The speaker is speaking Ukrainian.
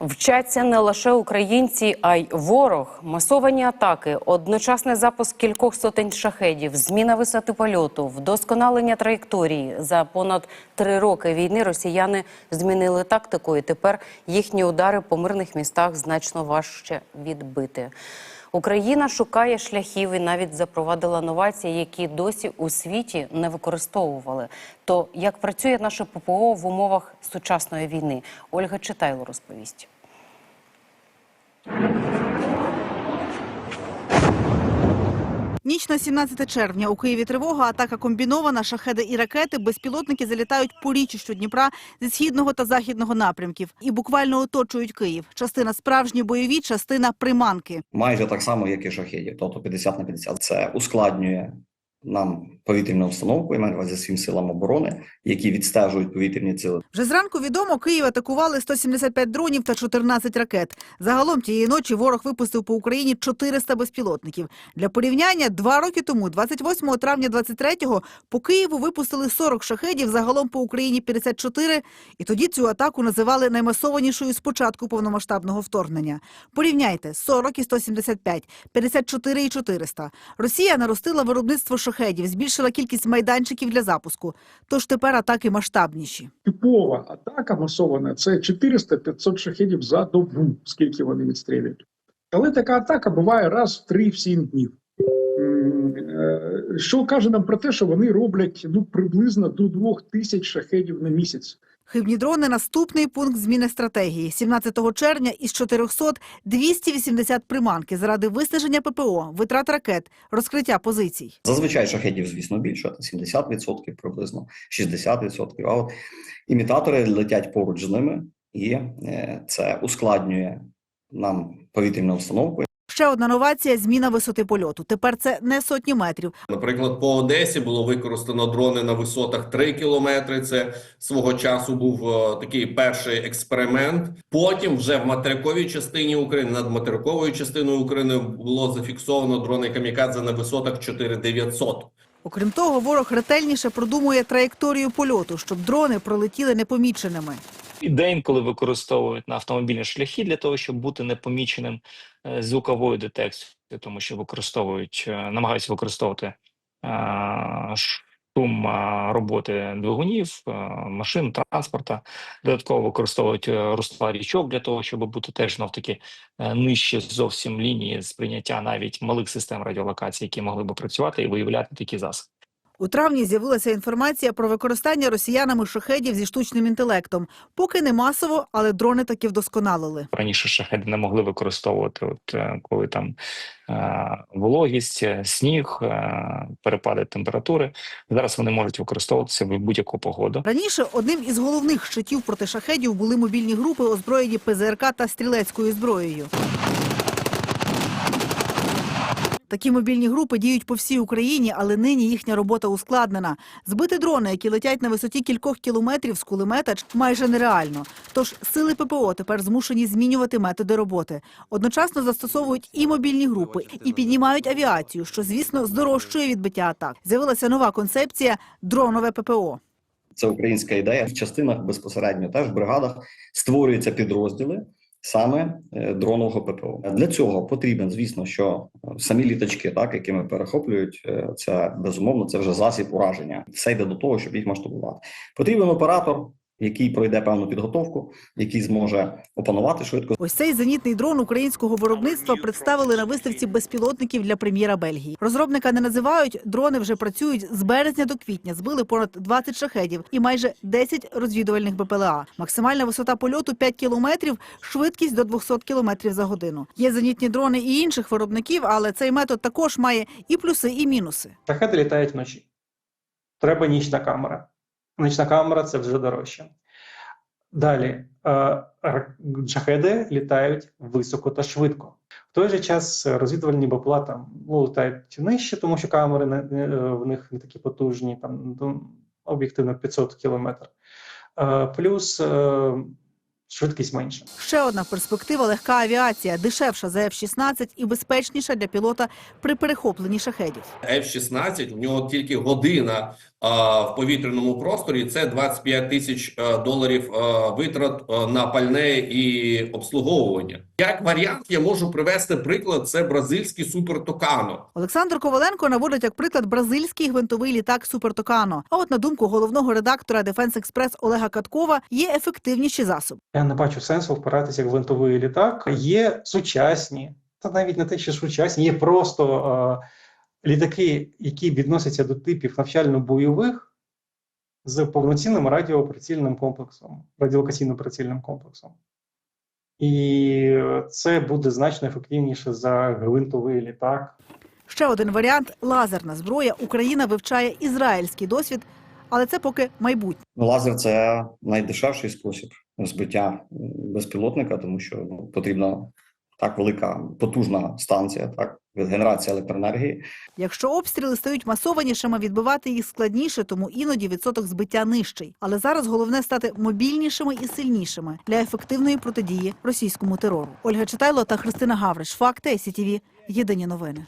Вчаться не лише українці, а й ворог. Масовані атаки, одночасний запуск кількох сотень шахедів, зміна висоти польоту, вдосконалення траєкторії. За понад три роки війни росіяни змінили тактику, і тепер їхні удари по мирних містах значно важче відбити. Україна шукає шляхів і навіть запровадила новації, які досі у світі не використовували. То як працює наше ППО в умовах сучасної війни? Ольга Читайло розповість. Ніч на 17 червня у Києві тривога, атака комбінована, шахеди і ракети. Безпілотники залітають по річищу Дніпра зі східного та західного напрямків і буквально оточують Київ. Частина справжні бойові, частина приманки. майже так само, як і шахедів, тобто 50 на 50. Це ускладнює нам повітряну установку, я маю на увазі всім силам оборони, які відстежують повітряні цілі. Вже зранку відомо, Київ атакували 175 дронів та 14 ракет. Загалом тієї ночі ворог випустив по Україні 400 безпілотників. Для порівняння, два роки тому, 28 травня 23-го, по Києву випустили 40 шахедів, загалом по Україні 54, і тоді цю атаку називали наймасованішою з початку повномасштабного вторгнення. Порівняйте 40 і 175, 54 і 400. Росія наростила виробництво шахедів, збільшила кількість майданчиків для запуску. Тож тепер атаки масштабніші. типова атака масована це 400-500 шахедів за добу, скільки вони відстрілюють. Але така атака буває раз в 3-7 днів. Е, Що каже нам про те, що вони роблять ну приблизно до 2 тисяч шахедів на місяць. Хибні дрони – наступний пункт зміни стратегії. 17 червня із 400 – 280 приманки заради виснаження ППО, витрат ракет, розкриття позицій. Зазвичай шахедів, звісно, більше, це 70% приблизно, 60%. А от імітатори летять поруч з ними, і е, це ускладнює нам повітряну установку. Ще одна новація – зміна висоти польоту. Тепер це не сотні метрів. Наприклад, по Одесі було використано дрони на висотах 3 кілометри. Це свого часу був е, такий перший експеримент. Потім вже в материковій частині України, над материковою частиною України було зафіксовано дрони камікадзе на висотах 4900. Окрім того, ворог ретельніше продумує траєкторію польоту, щоб дрони пролетіли непоміченими. І деінколи використовують на автомобільні шляхи для того, щоб бути непоміченим е, звуковою детекцією, тому що використовують, е, намагаються використовувати е, шум роботи двигунів, машин, транспорта. Додатково використовують русла річок для того, щоб бути теж знов таки е, нижче зовсім лінії сприйняття навіть малих систем радіолокації, які могли би працювати і виявляти такі засоби. У травні з'явилася інформація про використання росіянами шахедів зі штучним інтелектом. Поки не масово, але дрони таки вдосконалили. раніше шахеди не могли використовувати, от е, коли там е, вологість, е, сніг, е, перепади температури. Зараз вони можуть використовуватися в будь-яку погоду. Раніше одним із головних щитів проти шахедів були мобільні групи, озброєні ПЗРК та стрілецькою зброєю. Такі мобільні групи діють по всій Україні, але нині їхня робота ускладнена. Збити дрони, які летять на висоті кількох кілометрів з кулемета, майже нереально. Тож сили ППО тепер змушені змінювати методи роботи. Одночасно застосовують і мобільні групи, і піднімають авіацію, що, звісно, здорожчує відбиття атак. З'явилася нова концепція дронове ППО. Це українська ідея. В частинах безпосередньо теж в бригадах створюються підрозділи саме е, дронового ППО. Для цього потрібен, звісно, що е, самі літачки, так якими перехоплюють, е, це безумовно це вже засіб ураження. Все йде до того, щоб їх масштабувати. Потрібен оператор, який пройде певну підготовку, який зможе опанувати швидко Ось цей зенітний дрон українського виробництва представили на виставці безпілотників для прем'єра Бельгії. Розробника не називають. Дрони вже працюють з березня до квітня. Збили понад 20 шахедів і майже 10 розвідувальних БПЛА. Максимальна висота польоту 5 кілометрів, швидкість до 200 кілометрів за годину. Є зенітні дрони і інших виробників, але цей метод також має і плюси, і мінуси. Шахеди літають вночі. Треба нічна камера. Нічна камера це вже дорожче. Далі, е, р- шахеди літають високо та швидко. В той же час е, розвідувальні БПЛА там ну, літають нижче, тому що камери не, не, е, в них не такі потужні, там ну, об'єктивно 500 кілометр. Е, Плюс е, швидкість менша. Ще одна перспектива легка авіація, дешевша за F-16 і безпечніша для пілота при перехопленні шахедів. F-16, в нього тільки година в повітряному просторі. Це 25 тисяч е, доларів е, витрат е, на пальне і обслуговування. Як варіант, я можу привести приклад. Це бразильський супер Токано. Олександр Коваленко наводить як приклад бразильський гвинтовий літак Супер Токано. А от на думку головного редактора Дефенс Експрес Олега Каткова є ефективніші засоби. Я не бачу сенсу впиратися в гвинтовий літак. Є сучасні, та навіть не те, що сучасні, є просто е, літаки, які відносяться до типів навчально-бойових з повноцінним радіоприцільним комплексом, радіолокаційно-прицільним комплексом. І це буде значно ефективніше за гвинтовий літак. Ще один варіант лазерна зброя. Україна вивчає ізраїльський досвід, але це поки майбутнє. Ну, лазер це найдешевший спосіб збиття безпілотника, тому що ну, потрібна так велика потужна станція, так від генерації електроенергії. Якщо обстріли стають масованішими, відбивати їх складніше, тому іноді відсоток збиття нижчий. Але зараз головне стати мобільнішими і сильнішими для ефективної протидії російському терору. Ольга Читайло та Христина Гавриш. Факти СІТІВІ. Єдині новини.